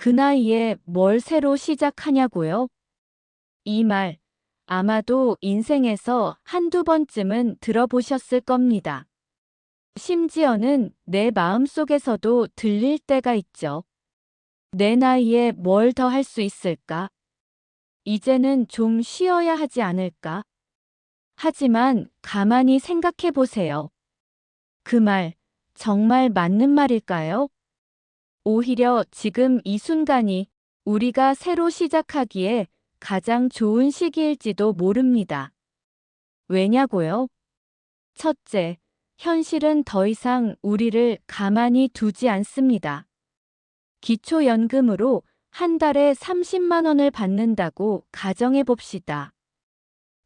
그 나이에 뭘 새로 시작하냐고요? 이 말, 아마도 인생에서 한두 번쯤은 들어보셨을 겁니다. 심지어는 내 마음속에서도 들릴 때가 있죠. 내 나이에 뭘 더 할 수 있을까? 이제는 좀 쉬어야 하지 않을까? 하지만 가만히 생각해 보세요. 그 말, 정말 맞는 말일까요? 오히려 지금 이 순간이 우리가 새로 시작하기에 가장 좋은 시기일지도 모릅니다. 왜냐고요? 첫째, 현실은 더 이상 우리를 가만히 두지 않습니다. 기초연금으로 한 달에 30만 원을 받는다고 가정해 봅시다.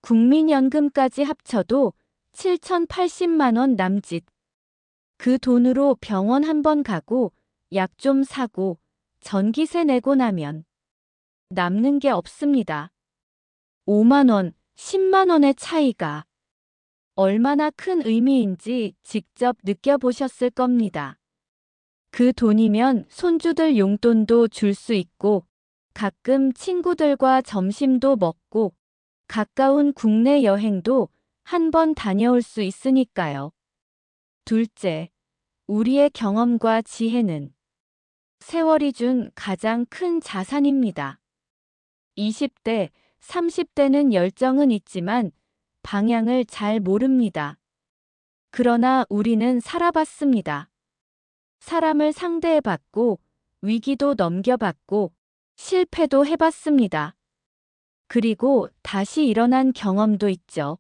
국민연금까지 합쳐도 7,080만 원 남짓. 그 돈으로 병원 한 번 가고 약 좀 사고 전기세 내고 나면 남는 게 없습니다. 5만 원, 10만 원의 차이가 얼마나 큰 의미인지 직접 느껴보셨을 겁니다. 그 돈이면 손주들 용돈도 줄 수 있고 가끔 친구들과 점심도 먹고 가까운 국내 여행도 한 번 다녀올 수 있으니까요. 둘째, 우리의 경험과 지혜는 세월이 준 가장 큰 자산입니다. 20대, 30대는 열정은 있지만 방향을 잘 모릅니다. 그러나 우리는 살아봤습니다. 사람을 상대해봤고, 위기도 넘겨봤고, 실패도 해봤습니다. 그리고 다시 일어난 경험도 있죠.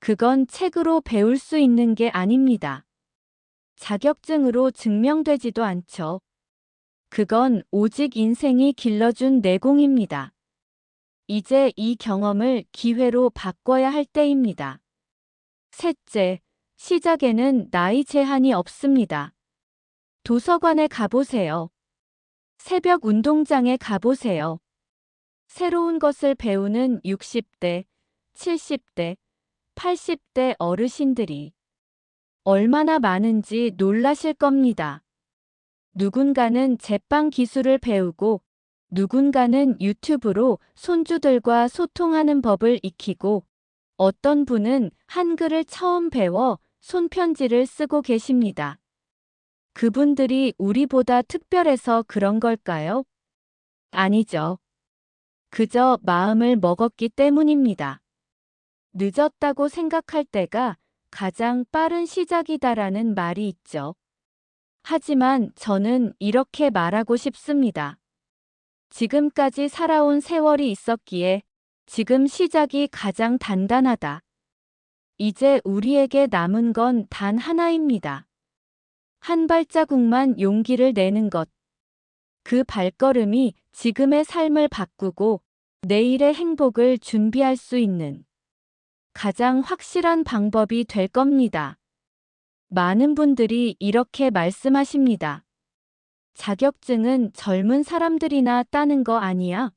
그건 책으로 배울 수 있는 게 아닙니다. 자격증으로 증명되지도 않죠. 그건 오직 인생이 길러준 내공입니다. 이제 이 경험을 기회로 바꿔야 할 때입니다. 셋째, 시작에는 나이 제한이 없습니다. 도서관에 가보세요. 새벽 운동장에 가보세요. 새로운 것을 배우는 60대, 70대, 80대 어르신들이 얼마나 많은지 놀라실 겁니다. 누군가는 제빵 기술을 배우고 누군가는 유튜브로 손주들과 소통하는 법을 익히고 어떤 분은 한글을 처음 배워 손편지를 쓰고 계십니다. 그분들이 우리보다 특별해서 그런 걸까요? 아니죠. 그저 마음을 먹었기 때문입니다. 늦었다고 생각할 때가 가장 빠른 시작이다라는 말이 있죠. 하지만 저는 이렇게 말하고 싶습니다. 지금까지 살아온 세월이 있었기에 지금 시작이 가장 단단하다. 이제 우리에게 남은 건 단 하나입니다. 한 발자국만 용기를 내는 것. 그 발걸음이 지금의 삶을 바꾸고 내일의 행복을 준비할 수 있는 가장 확실한 방법이 될 겁니다. 많은 분들이 이렇게 말씀하십니다. 자격증은 젊은 사람들이나 따는 거 아니야?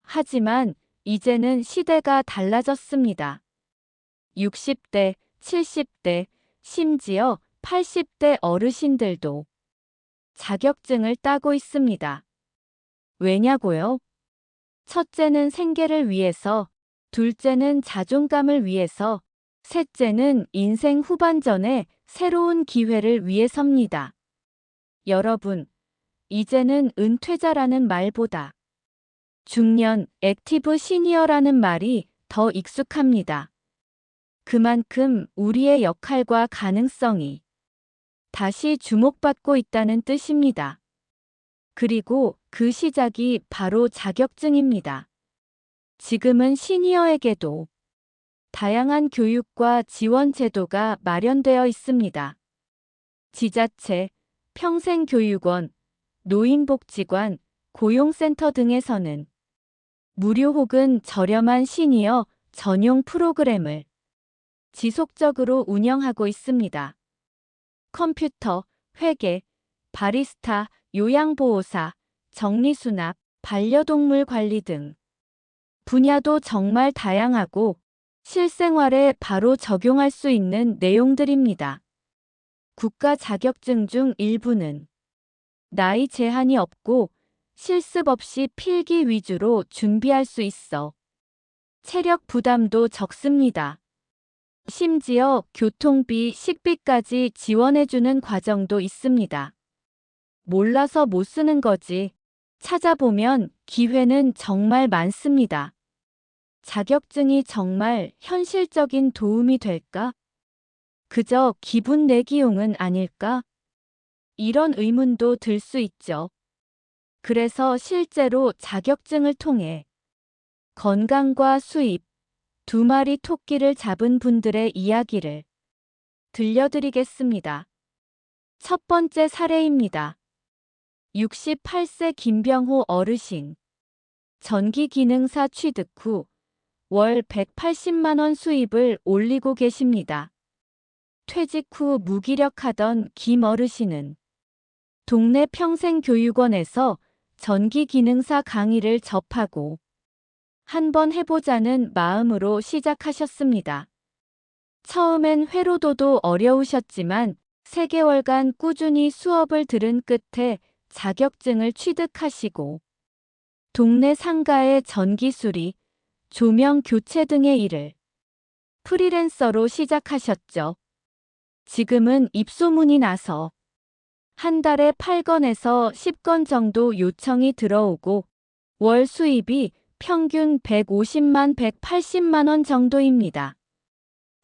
하지만 이제는 시대가 달라졌습니다. 60대, 70대, 심지어 80대 어르신들도 자격증을 따고 있습니다. 왜냐고요? 첫째는 생계를 위해서, 둘째는 자존감을 위해서, 셋째는 인생 후반전에 새로운 기회를 위해서입니다. 여러분, 이제는 은퇴자라는 말보다 중년, 액티브 시니어라는 말이 더 익숙합니다. 그만큼 우리의 역할과 가능성이 다시 주목받고 있다는 뜻입니다. 그리고 그 시작이 바로 자격증입니다. 지금은 시니어에게도 다양한 교육과 지원 제도가 마련되어 있습니다. 지자체, 평생교육원, 노인복지관, 고용센터 등에서는 무료 혹은 저렴한 시니어 전용 프로그램을 지속적으로 운영하고 있습니다. 컴퓨터, 회계, 바리스타, 요양보호사, 정리수납, 반려동물 관리 등 분야도 정말 다양하고 실생활에 바로 적용할 수 있는 내용들입니다. 국가 자격증 중 일부는 나이 제한이 없고 실습 없이 필기 위주로 준비할 수 있어. 체력 부담도 적습니다. 심지어 교통비, 식비까지 지원해주는 과정도 있습니다. 몰라서 못 쓰는 거지. 찾아보면 기회는 정말 많습니다. 자격증이 정말 현실적인 도움이 될까? 그저 기분 내기용은 아닐까? 이런 의문도 들 수 있죠. 그래서 실제로 자격증을 통해 건강과 수입, 두 마리 토끼를 잡은 분들의 이야기를 들려드리겠습니다. 첫 번째 사례입니다. 68세 김병호 어르신. 전기 기능사 취득 후 월 180만원 수입을 올리고 계십니다. 퇴직 후 무기력하던 김 어르신은 동네 평생교육원에서 전기 기능사 강의를 접하고 한번 해보자는 마음으로 시작하셨습니다. 처음엔 회로도도 어려우셨지만 3개월간 꾸준히 수업을 들은 끝에 자격증을 취득하시고 동네 상가의 전기 수리, 조명 교체 등의 일을 프리랜서로 시작하셨죠. 지금은 입소문이 나서 한 달에 8건에서 10건 정도 요청이 들어오고 월 수입이 평균 150만 180만 원 정도입니다.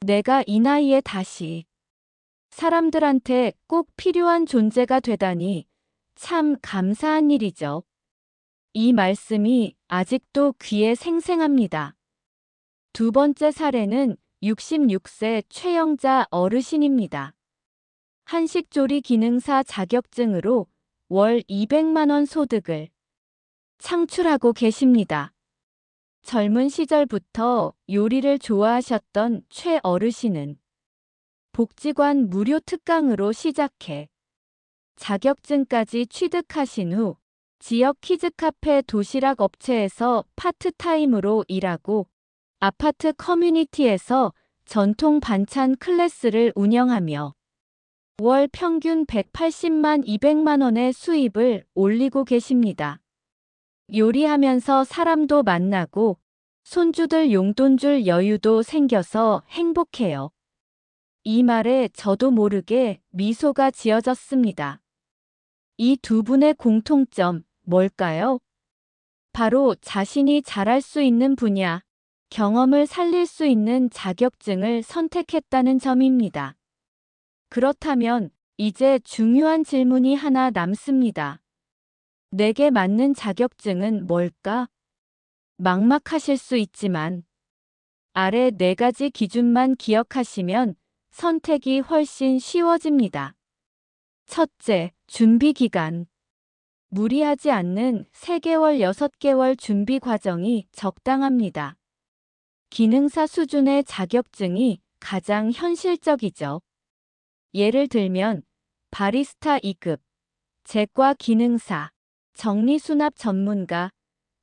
내가 이 나이에 다시 사람들한테 꼭 필요한 존재가 되다니 참 감사한 일이죠. 이 말씀이 아직도 귀에 생생합니다. 두 번째 사례는 66세 최영자 어르신입니다. 한식조리 기능사 자격증으로 월 200만원 소득을 창출하고 계십니다. 젊은 시절부터 요리를 좋아하셨던 최 어르신은 복지관 무료 특강으로 시작해 자격증까지 취득하신 후 지역 키즈카페 도시락 업체에서 파트타임으로 일하고 아파트 커뮤니티에서 전통 반찬 클래스를 운영하며 월 평균 180만 200만 원의 수입을 올리고 계십니다. 요리하면서 사람도 만나고 손주들 용돈 줄 여유도 생겨서 행복해요. 이 말에 저도 모르게 미소가 지어졌습니다. 이 두 분의 공통점 뭘까요? 바로 자신이 잘할 수 있는 분야, 경험을 살릴 수 있는 자격증을 선택했다는 점입니다. 그렇다면 이제 중요한 질문이 하나 남습니다. 내게 맞는 자격증은 뭘까? 막막하실 수 있지만 아래 네 가지 기준만 기억하시면 선택이 훨씬 쉬워집니다. 첫째, 준비 기간. 무리하지 않는 3개월, 6개월 준비 과정이 적당합니다. 기능사 수준의 자격증이 가장 현실적이죠. 예를 들면 바리스타 2급, 제과 기능사, 정리수납 전문가,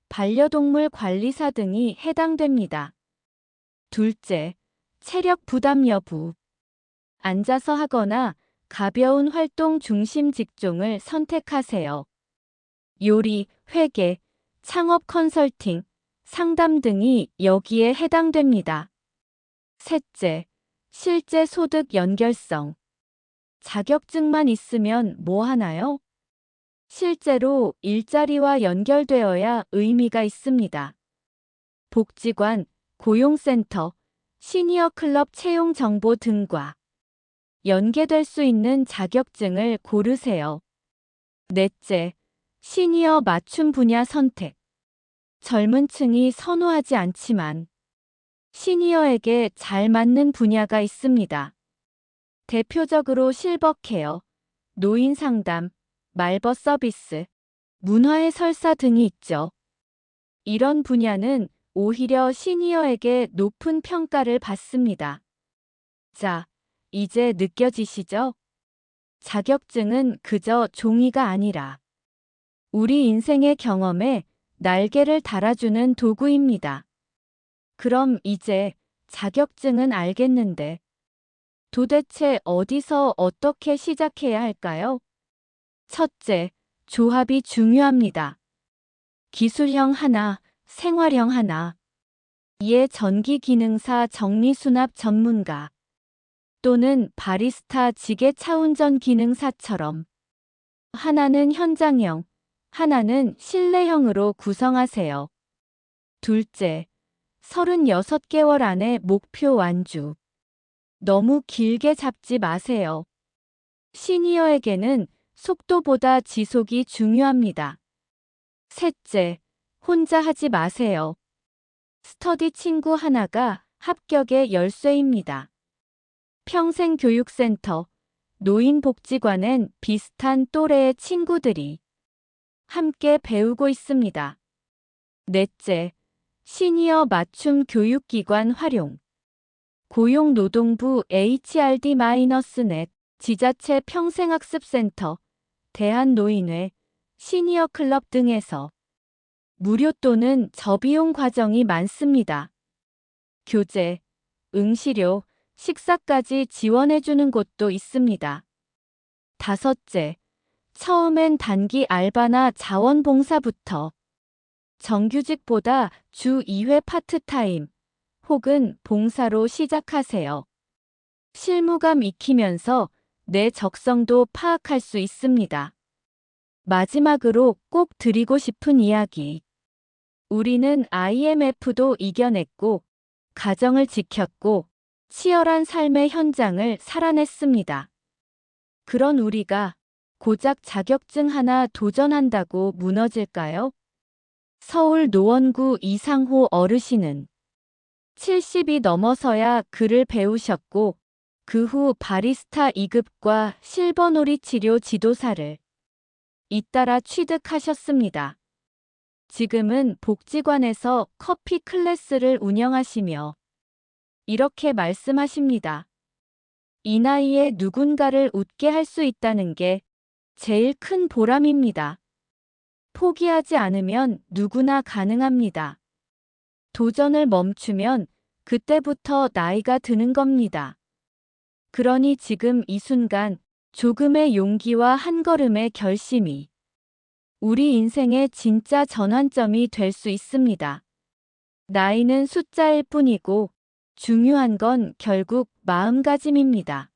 반려동물 관리사 등이 해당됩니다. 둘째, 체력 부담 여부. 앉아서 하거나 가벼운 활동 중심 직종을 선택하세요. 요리, 회계, 창업 컨설팅, 상담 등이 여기에 해당됩니다. 셋째, 실제 소득 연결성. 자격증만 있으면 뭐 하나요? 실제로 일자리와 연결되어야 의미가 있습니다. 복지관, 고용센터, 시니어 클럽 채용 정보 등과 연계될 수 있는 자격증을 고르세요. 넷째, 시니어 맞춤 분야 선택. 젊은 층이 선호하지 않지만 시니어에게 잘 맞는 분야가 있습니다. 대표적으로 실버 케어, 노인 상담, 말버 서비스, 문화의 설사 등이 있죠. 이런 분야는 오히려 시니어에게 높은 평가를 받습니다. 자, 이제 느껴지시죠? 자격증은 그저 종이가 아니라 우리 인생의 경험에 날개를 달아주는 도구입니다. 그럼 이제 자격증은 알겠는데 도대체 어디서 어떻게 시작해야 할까요? 첫째, 조합이 중요합니다. 기술형 하나, 생활형 하나. 이에 전기 기능사 정리수납 전문가 또는 바리스타 지게 차운전 기능사처럼 하나는 현장형, 하나는 실내형으로 구성하세요. 둘째, 36개월 안에 목표 완주. 너무 길게 잡지 마세요. 시니어에게는 속도보다 지속이 중요합니다. 셋째, 혼자 하지 마세요. 스터디 친구 하나가 합격의 열쇠입니다. 평생교육센터, 노인복지관엔 비슷한 또래의 친구들이 함께 배우고 있습니다. 넷째, 시니어 맞춤 교육기관 활용. 고용노동부 HRD-net, 지자체 평생학습센터, 대한노인회, 시니어클럽 등에서 무료 또는 저비용 과정이 많습니다. 교재, 응시료, 식사까지 지원해주는 곳도 있습니다. 다섯째, 처음엔 단기 알바나 자원봉사부터 정규직보다 주 2회 파트타임 혹은 봉사로 시작하세요. 실무감 익히면서 내 적성도 파악할 수 있습니다. 마지막으로 꼭 드리고 싶은 이야기. 우리는 IMF도 이겨냈고, 가정을 지켰고, 치열한 삶의 현장을 살아냈습니다. 그런 우리가 고작 자격증 하나 도전한다고 무너질까요? 서울 노원구 이상호 어르신은 70이 넘어서야 글을 배우셨고, 그 후 바리스타 2급과 실버놀이 치료 지도사를 잇따라 취득하셨습니다. 지금은 복지관에서 커피 클래스를 운영하시며 이렇게 말씀하십니다. 이 나이에 누군가를 웃게 할 수 있다는 게 제일 큰 보람입니다. 포기하지 않으면 누구나 가능합니다. 도전을 멈추면 그때부터 나이가 드는 겁니다. 그러니 지금 이 순간 조금의 용기와 한 걸음의 결심이 우리 인생의 진짜 전환점이 될 수 있습니다. 나이는 숫자일 뿐이고 중요한 건 결국 마음가짐입니다.